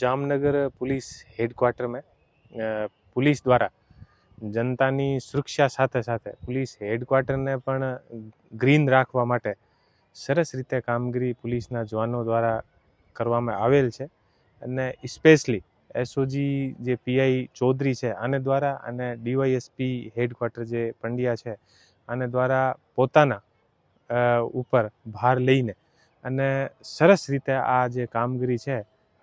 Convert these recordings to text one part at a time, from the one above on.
Jamnagar police હેડક્વાર્ટરમાં police દ્વારા જનતાની સુરક્ષા સાથે સાથે પોલીસ હેડક્વાર્ટરને પણ ગ્રીન રાખવા માટે સરસ રીતે કામગીરી પોલીસના જવાનો દ્વારા કરવામાં આવેલ છે. અને સ્પેશલી એસઓજી જે પીઆઈ ચૌધરી છે, આને દ્વારા અને ડીવાયએસપી હેડક્વાર્ટર જે પંડ્યા છે, આને દ્વારા પોતાના ઉપર ભાર લઈને અને સરસ રીતે આ જે કામગીરી છે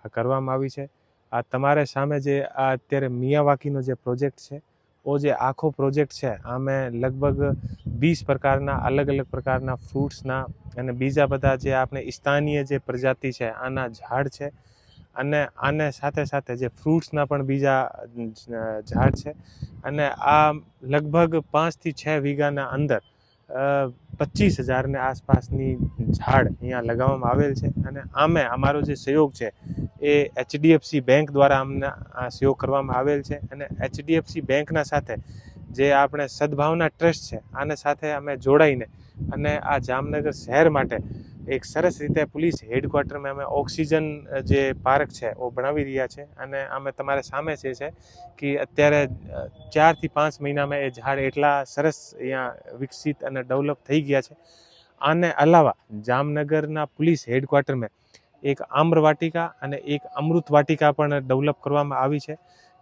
કરવામાં આવી છે. આ તમારે સામે જે આ અત્યારે મિયાવાકીનો જે પ્રોજેક્ટ છે, ઓ જે આખો પ્રોજેક્ટ છે, આમે લગભગ વીસ પ્રકારના, અલગ અલગ પ્રકારના ફ્રૂટ્સના અને બીજા બધા જે આપણે સ્થાનીય જે પ્રજાતિ છે, આના ઝાડ છે. અને આને સાથે સાથે જે ફ્રૂટ્સના પણ બીજા ઝાડ છે. અને આ લગભગ પાંચથી છ વીઘાના અંદર પચીસ હજારને આસપાસની ઝાડ અહીંયા લગાવવામાં આવેલ છે. અને આમે અમારો જે સહયોગ છે એ એચડીએફસી બેંક દ્વારા અમને આ સહયોગ કરવામાં આવેલ છે અને એચડીએફસી બેંકના સાથે જે આપણે સદભાવના ટ્રસ્ટ છે, આને સાથે અમે જોડાઈને અને આ જામનગર શહેર માટે એક સરસ રીતે પોલીસ હેડક્વાર્ટરમાં અમે ઓક્સિજન જે પાર્ક છે એ બનાવી રહ્યા છે અને અમે તમારે સામે છે છે કે અત્યારે ચારથી પાંચ મહિનામાં એ ઝાડ એટલા સરસ અહીંયા વિકસિત અને ડેવલપ થઈ ગયા છે. આને અલાવા જામનગરના પોલીસ હેડક્વાર્ટરમાં એક આમ્ર વાટિકા અને એક અમૃત વાટિકા પણ ડેવલપ કરવામાં આવી છે.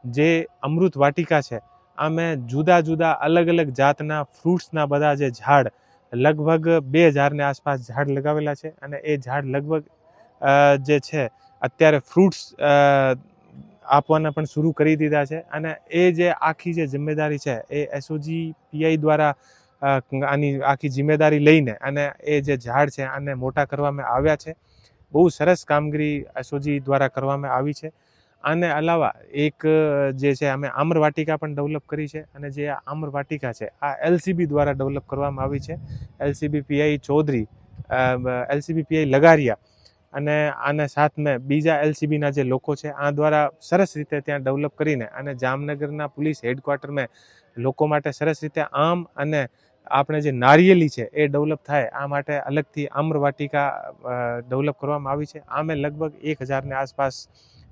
જે અમૃત વાટિકા છે, આમાં જુદા જુદા અલગ અલગ જાતના ફ્રૂટ્સના બધા જે ઝાડ, લગભગ બે હજારની આસપાસ ઝાડ લગાવેલા છે અને એ ઝાડ લગભગ જે છે, અત્યારે ફ્રૂટ્સ આપવાના પણ શરૂ કરી દીધા છે. અને એ જે આખી જે જિમ્મેદારી છે, એ એસઓજી પીઆઈ દ્વારા આની આખી જિમ્મેદારી લઈને અને એ જે ઝાડ છે આને મોટા કરવામાં આવ્યા છે. બહુ સરસ કામગીરી એસઓજી દ્વારા કરવામાં આવી છે. આને અલાવા એક જે છે અમે આમ્રવાટિકા પણ ડેવલપ કરી છે અને જે આમ્ર વાટિકા છે, આ એલસીબી દ્વારા ડેવલપ કરવામાં આવી છે. LCB PI Chaudhari LCB PI Lagariya અને આને સાથ મેં બીજા એલસીબીના જે લોકો છે, આ દ્વારા સરસ રીતે ત્યાં ડેવલપ કરીને અને જામનગરના પોલીસ હેડક્વાર્ટરમાં લોકો માટે સરસ રીતે આમ અને આપણે જે નારિયેલી છે એ ડેવલપ થાય, આ માટે અલગથી આમ્રવાટિકા ડેવલપ કરવામાં આવી છે. આમે લગભગ એક હજારની આસપાસ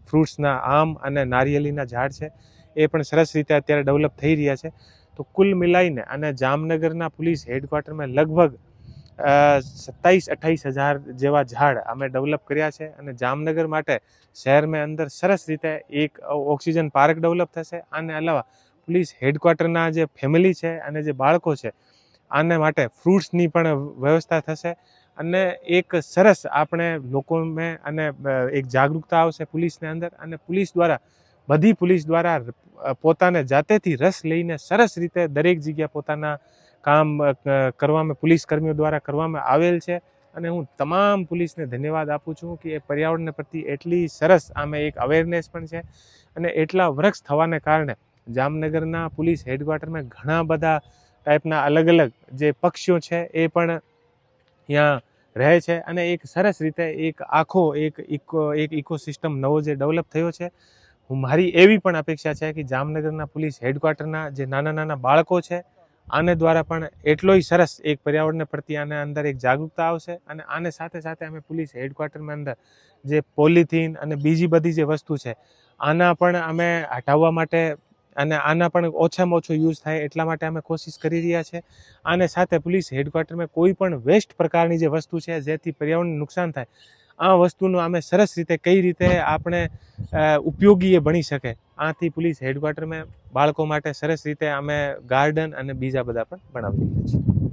ફ્રૂટ્સના આમ અને નારિયેલીના ઝાડ છે. એ પણ સરસ રીતે અત્યારે ડેવલપ થઈ રહ્યા છે. તો કુલ મિલાઈને અને જામનગરના પોલીસ હેડક્વાર્ટરમાં લગભગ સત્તાવીસ, અઠ્ઠાવીસ હજાર જેવા ઝાડ અમે ડેવલપ કર્યા છે અને જામનગર માટે શહેરમાં અંદર સરસ રીતે એક ઓક્સિજન પાર્ક ડેવલપ થશે. આને અલાવા પોલીસ હેડક્વાર્ટરના જે ફેમિલી છે અને જે બાળકો છે આને માટે ફ્રૂટ્સની પણ વ્યવસ્થા થશે. અને એક સરસ આપણે લોકોને અને એક જાગૃતતા આવશે પોલીસને અંદર. અને પોલીસ દ્વારા, બધી પોલીસ દ્વારા પોતાને જાતેથી રસ લઈને સરસ રીતે દરેક જગ્યા પોતાના કામ કરવામાં, પોલીસ કર્મીઓ દ્વારા કરવામાં આવેલ છે. અને હું તમામ પોલીસને ધન્યવાદ આપું છું કે એ પર્યાવરણને પ્રત્યે એટલી સરસ આમે એક અવેરનેસ પણ છે. અને એટલા વૃક્ષ થવાને કારણે જામનગરના પોલીસ હેડક્વાર્ટરમાં ઘણા બધા ટાઈપના અલગ અલગ જે પક્ષીઓ છે એ પણ ત્યાં રહે છે અને એક સરસ રીતે એક આખો એક ઇકો, એક ઇકોસિસ્ટમ નવો જે ડેવલપ થયો છે. મારી એવી પણ અપેક્ષા છે કે જામનગરના પોલીસ હેડક્વાર્ટરના જે નાના નાના બાળકો છે, આને દ્વારા પણ એટલોય સરસ એક પર્યાવરણને પ્રત્યે આને અંદર એક જાગૃતતા આવશે અને આને સાથે સાથે અમે પોલીસ હેડક્વાર્ટરમાં અંદર જે પોલિથીન અને બીજી બધી જે વસ્તુ છે, આના પણ અમે હટાવવા માટે અને આના પણ ઓછામાં ઓછો યુઝ થાય એટલા માટે અમે કોશિશ કરી રહ્યા છે. આને સાથે પોલીસ હેડક્વાર્ટરમાં કોઈ પણ વેસ્ટ પ્રકારની જે વસ્તુ છે, જેથી પર્યાવરણને નુકસાન થાય, આ વસ્તુનો અમે સરસ રીતે કઈ રીતે આપણે ઉપયોગી એ બની શકે. આથી પોલીસ હેડક્વાર્ટરમાં બાળકો માટે સરસ રીતે અમે ગાર્ડન અને બીજા બધા પણ બનાવી રહ્યા છીએ.